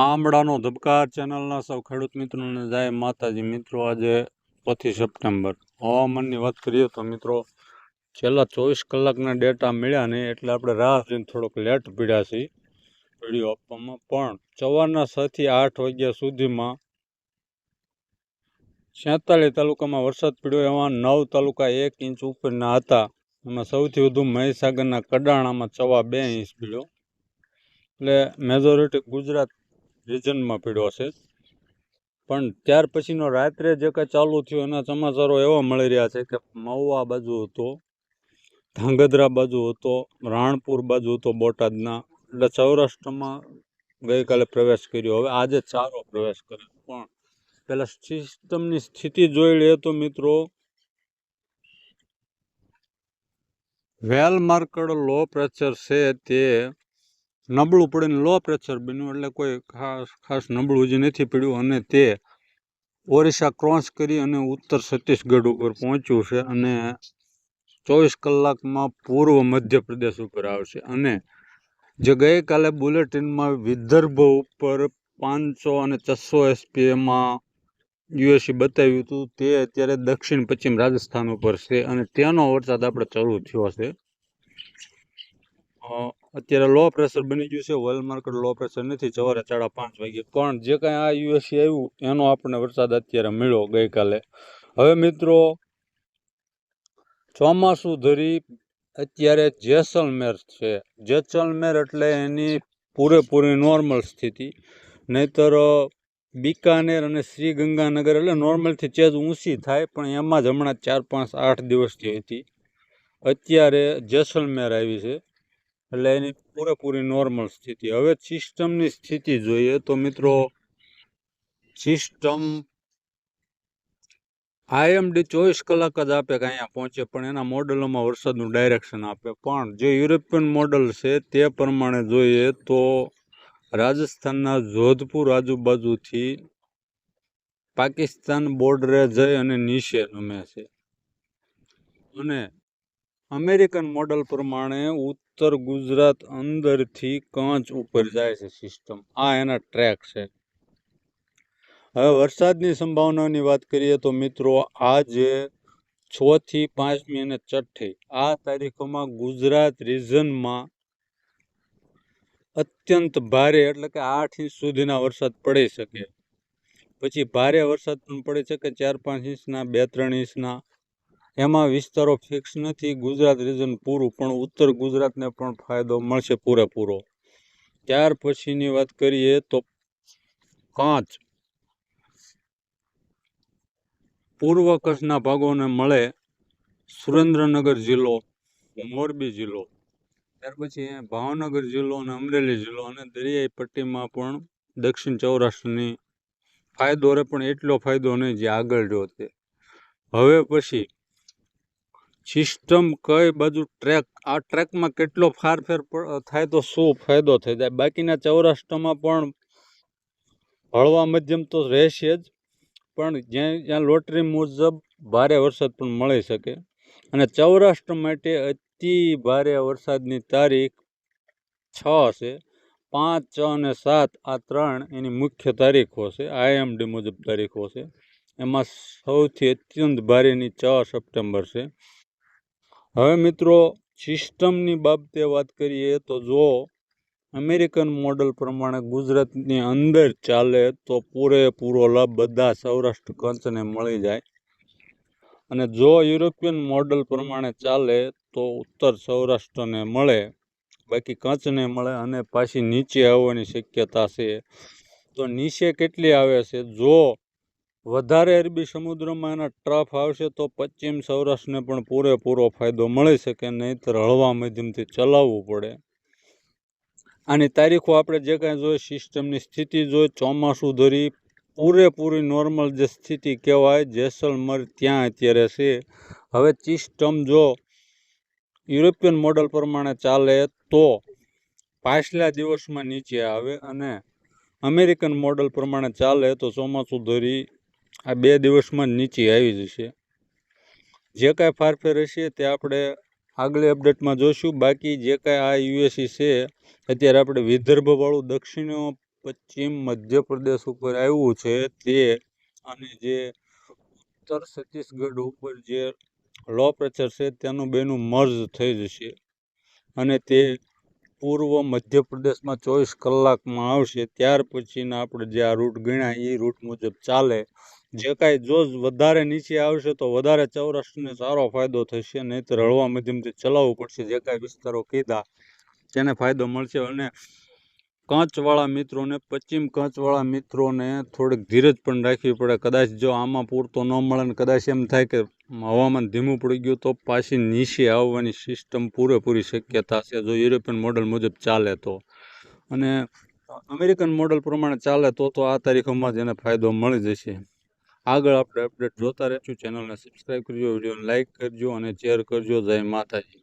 આમળાનો ધબકાર ચેનલના સૌ ખેડૂત મિત્રોને જાય માતાજી મિત્રો, આજે પચીસ સપ્ટેમ્બર. હવામાનની વાત કરીએ તો મિત્રો, છેલ્લા ચોવીસ કલાકના ડેટા મળ્યા નહીં એટલે આપણે રાહ જોઈને થોડોક લેટ પીડ્યા છીએ વીડિયો આપવામાં. પણ સવારના છથી આઠ વાગ્યા સુધીમાં છેતાલીસ તાલુકામાં વરસાદ પડ્યો. એવા નવ તાલુકા એક ઇંચ ઉપરના હતા. એમાં સૌથી વધુ મહીસાગરના કડાણામાં ચવા બે ઇંચ પડ્યો. એટલે મેજોરિટી ગુજરાત રિજનમાં પીડ્યો છે. પણ ત્યાર પછીનો રાત્રે જે કાંઈ ચાલુ થયું એના સમાચારો એવા મળી રહ્યા છે કે મહુવા બાજુ હતો, ધાંગધ્રા બાજુ હતો, રાણપુર બાજુ હતો બોટાદના. એટલે સૌરાષ્ટ્રમાં ગઈકાલે પ્રવેશ કર્યો. હવે આજે ચારો પ્રવેશ કર્યો પણ પહેલાં સિસ્ટમની સ્થિતિ જોઈ લઈએ તો મિત્રો, વેલ માર્કડ લો પ્રેશર છે તે નબળું પડીને લો પ્રેશર બન્યું એટલે કોઈ ખાસ ખાસ નબળું જ નથી પડ્યું અને તે ઓરિસ્સા ક્રોસ કરી અને ઉત્તર છત્તીસગઢ ઉપર પહોંચ્યું છે અને ચોવીસ કલાકમાં પૂર્વ મધ્યપ્રદેશ ઉપર આવશે. અને જે ગઈકાલે બુલેટિનમાં વિદર્ભ ઉપર પાંચસો અને છસો એસપીએમાં યુએસી બતાવ્યું હતું, તે અત્યારે દક્ષિણ પશ્ચિમ રાજસ્થાન ઉપર છે અને તેનો વરસાદ આપણે ચાલુ થયો છે. અત્યારે લો પ્રેશર બની ગયું છે. ઓઇલ માર્કેટ લો પ્રેશર નથી. સવારે સાડા પાંચ વાગે. પણ જે કાંઈ આ યુએસસી આવ્યું, એનો આપણને વરસાદ અત્યારે મળ્યો ગઈકાલે. હવે મિત્રો, ચોમાસું ધરી અત્યારે જેસલમેર છે. જેસલમેર એટલે એની પૂરેપૂરી નોર્મલ સ્થિતિ. નહીતર, બિકાનેર અને શ્રી ગંગાનગર એટલે નોર્મલથી ચેજ ઊંચી થાય, પણ એમાં જ હમણાં ચાર, પાંચ, આઠ દિવસથી હતી. અત્યારે જેસલમેર આવી છે. એટલે એની પૂરેપૂરી નોર્મલ સ્થિતિ. હવે સિસ્ટમની સ્થિતિ જોઈએ તો મિત્રો સિસ્ટમ આઈએમડી ચોવીસ કલાક જ આપે કે અહીંયા પહોંચે, પણ એના મોડલોમાં વરસાદનું ડાયરેક્શન આપે. પણ જે યુરોપિયન મોડલ છે તે પ્રમાણે જોઈએ તો રાજસ્થાનના જોધપુર આજુબાજુથી પાકિસ્તાન બોર્ડરે જઈ અને નીચે નમે છે. અને અમેરિકન મોડલ પ્રમાણે ઉત્તર ગુજરાત અંદરથી કાંચ ઉપર જાય છે સિસ્ટમ આ એના ટ્રેક છે. હવે વરસાદની સંભાવનાની વાત કરીએ તો મિત્રો આજે છ થી પાંચમી અને છઠ્ઠી આ તારીખોમાં ગુજરાત રિજનમાં અત્યંત ભારે એટલે કે આઠ ઇંચ સુધીના વરસાદ પડી શકે. પછી ભારે વરસાદ પણ પડી શકે, ચાર પાંચ ઇંચના, બે ત્રણ ઇંચના. એમાં વિસ્તારો ફિક્સ નથી, ગુજરાત રિજન પૂરું, પણ ઉત્તર ગુજરાતને પણ ફાયદો મળશે પૂરેપૂરો. ત્યાર પછીની વાત કરીએ તો કાચ પૂર્વ કચ્છના ભાગોને મળે સુરેન્દ્રનગર જિલ્લો, મોરબી જિલ્લો. ત્યાર પછી ભાવનગર જિલ્લો અને અમરેલી જિલ્લો અને દરિયાઈ પટ્ટીમાં પણ દક્ષિણ સૌરાષ્ટ્રની ફાયદો રહે, પણ એટલો ફાયદો નહીં જે આગળ રહ્યો તે હવે પછી સિસ્ટમ કઈ બાજુ ટ્રેક આ ટ્રેકમાં કેટલો ફારફેર થાય તો શું ફાયદો થઈ જાય? બાકીના ચૌરાષ્ટ્રમાં પણ હળવા મધ્યમ તો રહેશે જ, પણ જ્યાં જ્યાં લોટરી મુજબ ભારે વરસાદ પણ મળી શકે. અને સૌરાષ્ટ્ર માટે અતિ ભારે વરસાદની તારીખ છ છે. પાંચ, છ અને સાત આ ત્રણ એની મુખ્ય તારીખો છે. આઈએમડી મુજબ તારીખો છે. એમાં સૌથી અત્યંત ભારેની છ સપ્ટેમ્બર છે. હવે મિત્રો, સિસ્ટમની બાબતે વાત કરીએ તો જો અમેરિકન મોડલ પ્રમાણે ગુજરાતની અંદર ચાલે તો પૂરેપૂરો લાભ બધા સૌરાષ્ટ્ર કચ્છને મળી જાય. અને જો યુરોપિયન મોડલ પ્રમાણે ચાલે તો ઉત્તર સૌરાષ્ટ્રને મળે, બાકી કચ્છને મળે અને પાછી નીચે આવવાની શક્યતા છે. તો નીચે કેટલી આવે છે? જો વધારે અરબી સમુદ્રમાં એના ટ્રફ આવશે તો પશ્ચિમ સૌરાષ્ટ્રને પણ પૂરેપૂરો ફાયદો મળી શકે, નહીંતર હળવા મધ્યમથી ચલાવવું પડે. આની તારીખો આપણે જે કાંઈ જોઈએ, સિસ્ટમની સ્થિતિ જોઈએ, ચોમાસું ધરી પૂરેપૂરી નોર્મલ જે સ્થિતિ કહેવાય, જેસલમર ત્યાં અત્યારે છે. હવે સિસ્ટમ જો યુરોપિયન મોડલ પ્રમાણે ચાલે તો પાછલા દિવસમાં નીચે આવે અને અમેરિકન મોડલ પ્રમાણે ચાલે તો ચોમાસું ધરી આ બે દિવસમાં નીચે આવી જશે. જે કાંઈ ફારફેર હશે તે આપણે આગલી અપડેટમાં જોઈશું બાકી જે કાંઈ આ યુએસસી છે, અત્યારે આપણે વિદર્ભવાળું દક્ષિણ, પશ્ચિમ, મધ્યપ્રદેશ ઉપર આવ્યું છે તે અને જે ઉત્તર છત્તીસગઢ ઉપર જે લો પ્રેશર છે તેનું બેનું મર્જ થઈ જશે. અને તે પૂર્વ મધ્યપ્રદેશમાં ચોવીસ કલાકમાં આવશે. ત્યાર પછીના આપણે જે આ રૂટ ગણ્યા, એ રૂટ મુજબ ચાલે. જે કાંઈ જો વધારે નીચે આવશે તો વધારે ચૌરસને સારો ફાયદો થશે, નહીંતર હળવા માધ્યમથી ચલાવવું પડશે, જે કાંઈ વિસ્તારો કીધા તેને ફાયદો મળશે. અને કાંચવાળા મિત્રોને, પશ્ચિમ કાંચવાળા મિત્રોને થોડીક ધીરજ પણ રાખવી પડે. કદાચ જો આમાં પૂરતો ન મળે ને કદાચ એમ થાય કે હવામાન ધીમું પડી ગયું તો પાછી નીચે આવવાની સિસ્ટમ પૂરેપૂરી શક્યતા છે, જો યુરોપિયન મોડલ મુજબ ચાલે તો. અને અમેરિકન મોડલ પ્રમાણે ચાલે તો તો આ તારીખોમાં જ એને ફાયદો મળી જશે. આગળ આપણે અપડેટ જોતા રહેશું. ચેનલને સબસ્ક્રાઈબ કરજો, વિડીયોને લાઇક કરજો અને શેર કરજો. જય માતાજી.